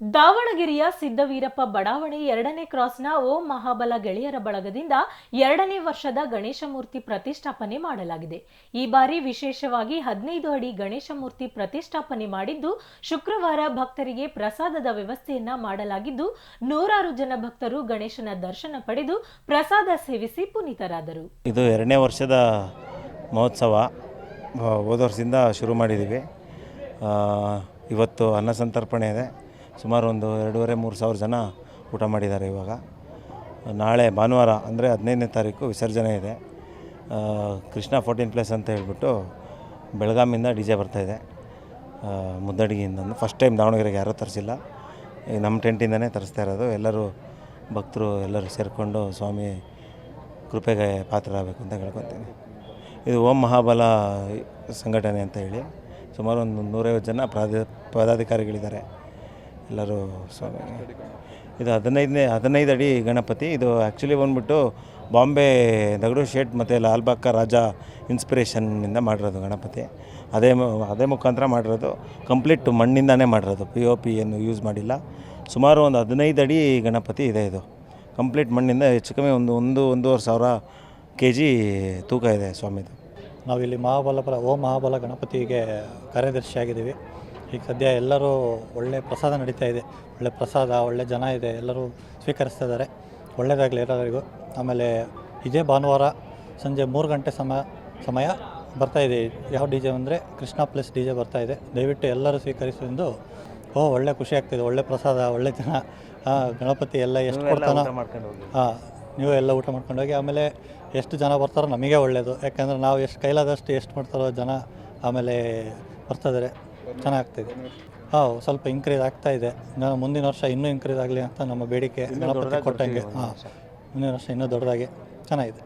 ದಾವಣಗೆರೆಯ ಸಿದ್ದವೀರಪ್ಪ ಬಡಾವಣೆ ಎರಡನೇ ಕ್ರಾಸ್ನ ಓಂ ಮಹಾಬಲ ಗೆಳೆಯರ ಬಳಗದಿಂದ ಎರಡನೇ ವರ್ಷದ ಗಣೇಶ ಮೂರ್ತಿ ಪ್ರತಿಷ್ಠಾಪನೆ ಮಾಡಲಾಗಿದೆ. ಈ ಬಾರಿ ವಿಶೇಷವಾಗಿ ಹದಿನೈದು ಅಡಿ ಗಣೇಶ ಮೂರ್ತಿ ಪ್ರತಿಷ್ಠಾಪನೆ ಮಾಡಿದ್ದು, ಶುಕ್ರವಾರ ಭಕ್ತರಿಗೆ ಪ್ರಸಾದದ ವ್ಯವಸ್ಥೆಯನ್ನ ಮಾಡಲಾಗಿದ್ದು, ನೂರಾರು ಜನ ಭಕ್ತರು ಗಣೇಶನ ದರ್ಶನ ಪಡೆದು ಪ್ರಸಾದ ಸೇವಿಸಿ ಪುನೀತರಾದರು. ಇದು ಎರಡನೇ ವರ್ಷದ ಮಹೋತ್ಸವ. ಹೋದ ವರ್ಷದಿಂದ ಶುರು ಮಾಡಿದ್ದೀವಿ. ಇವತ್ತು ಅನ್ನ ಸಂತರ್ಪಣೆ ಇದೆ. ಸುಮಾರು ಒಂದು ಎರಡೂವರೆ, ಮೂರು ಸಾವಿರ ಜನ ಊಟ ಮಾಡಿದ್ದಾರೆ ಇವಾಗ. ನಾಳೆ ಭಾನುವಾರ, ಅಂದರೆ ಹದಿನೈದನೇ ತಾರೀಕು ವಿಸರ್ಜನೆ ಇದೆ. ಕೃಷ್ಣ ಫೋರ್ಟೀನ್ ಪ್ಲೇಸ್ ಅಂತ ಹೇಳಿಬಿಟ್ಟು ಬೆಳಗಾಮಿಂದ ಡಿ ಜೆ ಬರ್ತಾಯಿದೆ ಮುದ್ದಡಿಗೆಯಿಂದ ಫಸ್ಟ್ ಟೈಮ್ ದಾವಣಗೆರೆಗೆ ಯಾರೂ ತರಿಸಿಲ್ಲ. ಈಗ ನಮ್ಮ ಟೆಂಟಿಂದನೇ ತರಿಸ್ತಾ ಇರೋದು. ಎಲ್ಲರೂ ಭಕ್ತರು ಎಲ್ಲರೂ ಸೇರಿಕೊಂಡು ಸ್ವಾಮಿ ಕೃಪೆಗೆ ಪಾತ್ರರಾಗಬೇಕು ಅಂತ ಹೇಳ್ಕೊತೀನಿ ಇದು ಓಂ ಮಹಾಬಲ ಸಂಘಟನೆ ಅಂತ ಹೇಳಿ ಸುಮಾರು ಒಂದು ನೂರೈವತ್ತು ಜನ ಪ್ರಾದ ಪದಾಧಿಕಾರಿಗಳಿದ್ದಾರೆ. ಎಲ್ಲರೂ ಸ್ವಾಮಿ ಇದು ಹದಿನೈದನೇ, ಹದಿನೈದು ಅಡಿ ಗಣಪತಿ. ಇದು ಆ್ಯಕ್ಚುಲಿ ಬಂದ್ಬಿಟ್ಟು ಬಾಂಬೆ ದಗಡು ಶೇಟ್ ಮತ್ತು ಲಾಲ್ಬಾಗ್ ರಾಜ ಇನ್ಸ್ಪಿರೇಷನ್ನಿಂದ ಮಾಡಿರೋದು ಗಣಪತಿ. ಅದೇ ಅದೇ ಮುಖಾಂತರ ಮಾಡಿರೋದು. ಕಂಪ್ಲೀಟ್ ಮಣ್ಣಿಂದನೇ ಮಾಡಿರೋದು. ಪಿ ಒ ಪಿ ಏನು ಯೂಸ್ ಮಾಡಿಲ್ಲ. ಸುಮಾರು ಒಂದು ಹದಿನೈದು ಅಡಿ ಗಣಪತಿ ಇದೆ ಇದು. ಕಂಪ್ಲೀಟ್ ಮಣ್ಣಿಂದ ಹೆಚ್ಚು ಕಮ್ಮಿ ಒಂದು ಒಂದು, ಒಂದೂವರೆ ಸಾವಿರ ಕೆ ಜಿ ತೂಕ ಇದೆ ಸ್ವಾಮಿದು. ನಾವಿಲ್ಲಿ ಮಹಾಬಲಪುರ ಓ ಮಹಾಬಲ ಗಣಪತಿಗೆ ಕಾರ್ಯದರ್ಶಿಯಾಗಿದ್ದೀವಿ. ಈಗ ಸದ್ಯ ಎಲ್ಲರೂ ಒಳ್ಳೆ ಪ್ರಸಾದ ನಡೀತಾ ಇದೆ. ಒಳ್ಳೆ ಪ್ರಸಾದ ಒಳ್ಳೆ ಜನ ಇದೆ ಎಲ್ಲರೂ ಸ್ವೀಕರಿಸ್ತಾ ಇದ್ದಾರೆ. ಒಳ್ಳೆಯದಾಗಲಿ ಎಲ್ಲರಿಗೂ. ಆಮೇಲೆ ಇದೇ ಭಾನುವಾರ ಸಂಜೆ ಮೂರು ಗಂಟೆ ಸಮಯ ಸಮಯ ಬರ್ತಾ ಇದೆ. ಯಾವ ಡಿ ಜೆ ಅಂದರೆ ಕೃಷ್ಣ ಪ್ಲಸ್ ಡಿ ಜೆ ಬರ್ತಾ ಇದೆ. ದಯವಿಟ್ಟು ಎಲ್ಲರೂ ಸ್ವೀಕರಿಸಿದ್ದು ಓ ಒಳ್ಳೆ ಖುಷಿ ಆಗ್ತಿದೆ. ಒಳ್ಳೆ ಪ್ರಸಾದ ಒಳ್ಳೆ ಜನ. ಗಣಪತಿ ಎಲ್ಲ ಎಷ್ಟು ಕೊಡ್ತಾನೋ. ಹಾಂ ನೀವು ಎಲ್ಲ ಊಟ ಮಾಡ್ಕೊಂಡು ಹೋಗಿ. ಆಮೇಲೆ ಎಷ್ಟು ಜನ ಬರ್ತಾರೋ ನಮಗೆ ಒಳ್ಳೆಯದು ಯಾಕೆಂದರೆ ನಾವು ಎಷ್ಟು ಕೈಲಾದಷ್ಟು ಎಷ್ಟು ಮಾಡ್ತಾರೋ ಜನ ಆಮೇಲೆ ಬರ್ತಾಯಿದ್ದಾರೆ ಚೆನ್ನಾಗ್ತಿದೆ. ಹಾಂ ಸ್ವಲ್ಪ ಇನ್ಕ್ರೀಸ್ ಆಗ್ತಾ ಇದೆ. ನಾನು ಮುಂದಿನ ವರ್ಷ ಇನ್ನೂ ಇನ್ಕ್ರೀಸ್ ಆಗಲಿ ಅಂತ ನಮ್ಮ ಬೇಡಿಕೆ ಗಣಪತಿ ಕೊಟ್ಟಂಗೆ. ಹಾಂ ಮುಂದಿನ ವರ್ಷ ಇನ್ನೂ ದೊಡ್ಡದಾಗಿ ಚೆನ್ನಾಗಿದೆ.